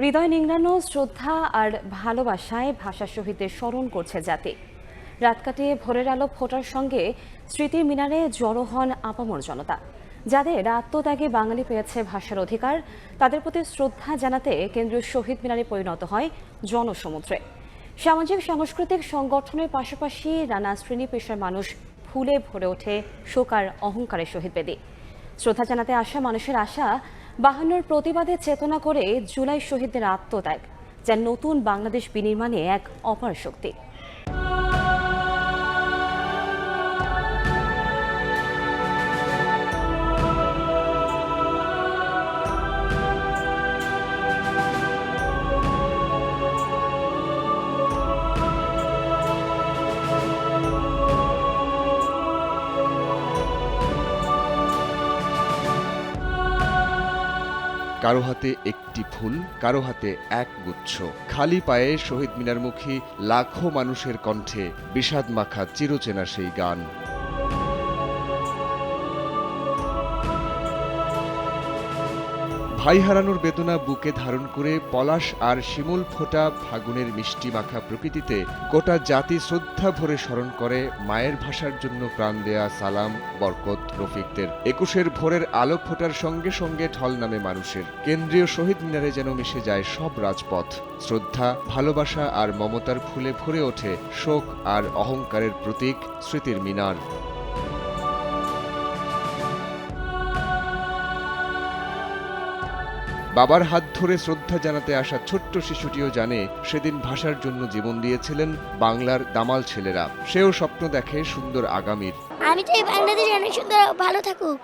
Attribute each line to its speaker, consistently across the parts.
Speaker 1: হৃদয় নিংড়ানো, শ্রদ্ধা আর ভালোবাসায় ভাষা শহীদদের স্মরণ করছে জাতি। রাত কাটিয়ে ভোরের আলো ফোটার সঙ্গে স্মৃতির মিনারে জড়ো হন আপামর জনতা। যাদের আত্মত্যাগে বাঙালি পেয়েছে ভাষার অধিকার, তাদের প্রতি শ্রদ্ধা জানাতে কেন্দ্রীয় শহীদ মিনারে পরিণত হয় জনসমুদ্রে। সামাজিক, সাংস্কৃতিক সংগঠনের পাশাপাশি নানা শ্রেণি পেশার মানুষ ফুলে ভরে ওঠে শোকার অহংকারের শহীদ বেদী। শ্রদ্ধা জানাতে আসা মানুষের আশা বাহান্নর প্রতিবাদে চেতনা করে জুলাই শহীদদের আত্মত্যাগ যা নতুন বাংলাদেশ বিনির্মাণে এক অপার শক্তি
Speaker 2: কারও হাতে একটি ফুল, কারও হাতে এক গুচ্ছ। খালি পায়ে শহীদ মিনারমুখী লাখো মানুষের কণ্ঠে বিষাদ মাখা চিরচেনা সেই গান। ভাই হারানোর বেদনা বুকে ধারণ করে পলাশ আর শিমুল ফোটা ফাগুনের মিষ্টি মাখা প্রকৃতিতে গোটা জাতি শ্রদ্ধা ভরে স্মরণ করে মায়ের ভাষার জন্য প্রাণ দেয়া সালাম, বরকত রফিকদের একুশের ভোরের আলোক ফোটার সঙ্গে সঙ্গে ঢল নামে মানুষের। কেন্দ্রীয় শহীদ মিনারে যেন মিশে যায় সব রাজপথ। শ্রদ্ধা, ভালোবাসা আর মমতার ফুলে ভরে ওঠে শোক আর অহংকারের প্রতীক স্মৃতির মিনার। বাবার হাত ধরে শ্রদ্ধা জানাতে আসা ছোট্ট শিশুটিও জানে, সেদিন ভাষার জন্য জীবন দিয়েছিলেন বাংলার দামাল ছেলেরা। সেও স্বপ্ন দেখে সুন্দর আগামীর।
Speaker 3: আমি চাই বাংলাদেশ অনেক সুন্দর ভালো থাকুক।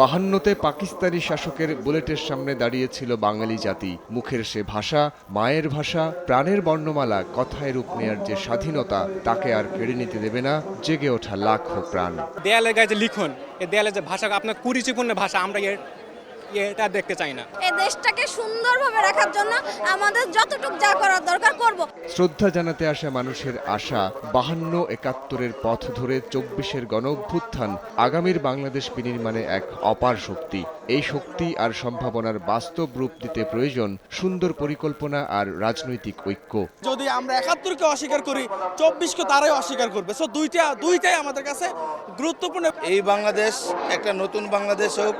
Speaker 2: বাহান্নতে পাকিস্তানি শাসকের বুলেটের সামনে দাঁড়িয়েছিল বাঙালি জাতি। মুখের সে ভাষা মায়ের ভাষা প্রাণের বর্ণমালা কথায় রূপ নেয়ার যে স্বাধীনতা তাকে আর কেড়ে নিতে দেবে না জেগে ওঠা লাখো প্রাণ।
Speaker 4: দেয়ালে গায়ে যে লিখন এই দেয়ালে যে ভাষা আপনার কুরিচিপূর্ণ ভাষা আমরা এর এটা দেখতে চাই না।
Speaker 5: এই দেশটাকে সুন্দরভাবে রাখার জন্য আমাদের যতটুকু যা করার দরকার করব।
Speaker 2: শ্রদ্ধা জানাতে আসা মানুষের আশা বাহান্ন একাত্তরের পথ ধরে চব্বিশের গণ অভ্যুত্থান আগামীর বাংলাদেশ বিনির্মাণে এক অপার শক্তি। এই শক্তি আর সম্ভাবনার বাস্তব রূপ দিতে প্রয়োজন সুন্দর পরিকল্পনা আর রাজনৈতিক ঐক্য।
Speaker 6: যদি আমরা একাত্তরকে অস্বীকার করি চব্বিশকে তারাই অস্বীকার করবে। সো দুইটা দুইটাই আমাদের কাছে গুরুত্বপূর্ণ।
Speaker 7: এই বাংলাদেশ একটা নতুন বাংলাদেশ হোক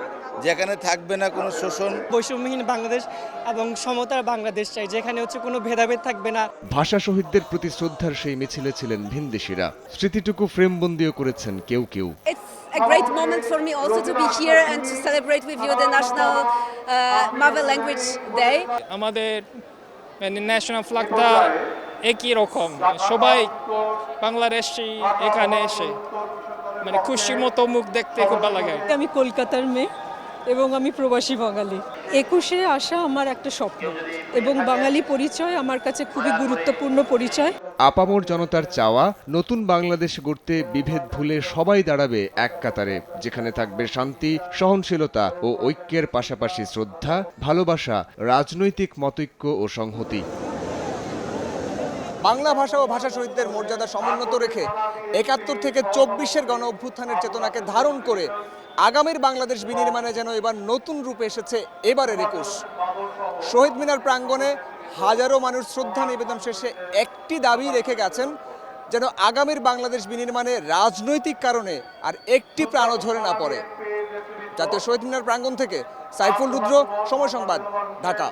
Speaker 7: যেখানে থাকবে না কোনো শোষণ।
Speaker 8: বৈষম্যহীন বাংলাদেশ এবং সমতার বাংলাদেশ চাই যেখানে হচ্ছে কোনো ভেদাভেদ থাকবে না।
Speaker 2: ভাষা শহীদদের প্রতি শ্রদ্ধার সেই মিছিলে ছিলেন ভিনদেশিরা। স্মৃতিটুকু ফ্রেমবন্দিও করেছেন কেউ কেউ।
Speaker 5: It's a great moment for me also to be here and to celebrate with you the National uh, Mother Language Day.
Speaker 9: আমাদের মানে ন্যাশনাল ফ্ল্যাগটা একই রকম। সবাই বাংলাদেশি এখানে এসে মানে খুশি মতো মুখ দেখতে খুব ভালো লাগে।
Speaker 8: আমি কলকাতার মেয়ে। এবং আমি প্রবাসী বাঙালি। একুশে আসা আমার একটা স্বপ্ন এবং বাঙালি পরিচয় আমার কাছে খুবই গুরুত্বপূর্ণ পরিচয়।
Speaker 2: আপামর জনতার চাওয়া নতুন বাংলাদেশ গড়তে বিভেদ ভুলে সবাই দাঁড়াবে এক কাতারে যেখানে থাকবে শান্তি সহনশীলতা ও ঐক্যের পাশাপাশি শ্রদ্ধা ভালোবাসা রাজনৈতিক মতৈক্য ও সংহতি।
Speaker 6: বাংলা ভাষা ও ভাষা শহীদদের মর্যাদা সমুন্নত রেখে একাত্তর থেকে চব্বিশের গণ অভ্যুত্থানের চেতনাকে ধারণ করে আগামীর বাংলাদেশ বিনির্মাণে যেন এবার নতুন রূপে এসেছে এবারের একুশ। শহীদ মিনার প্রাঙ্গণে হাজারো মানুষ শ্রদ্ধা নিবেদন শেষে একটি দাবি রেখে গেছেন, যেন আগামীর বাংলাদেশ বিনির্মাণে রাজনৈতিক কারণে আর একটি প্রাণও ঝরে না পড়ে। জাতীয় শহীদ মিনার প্রাঙ্গণ থেকে সাইফুল রুদ্র, সময় সংবাদ, ঢাকা।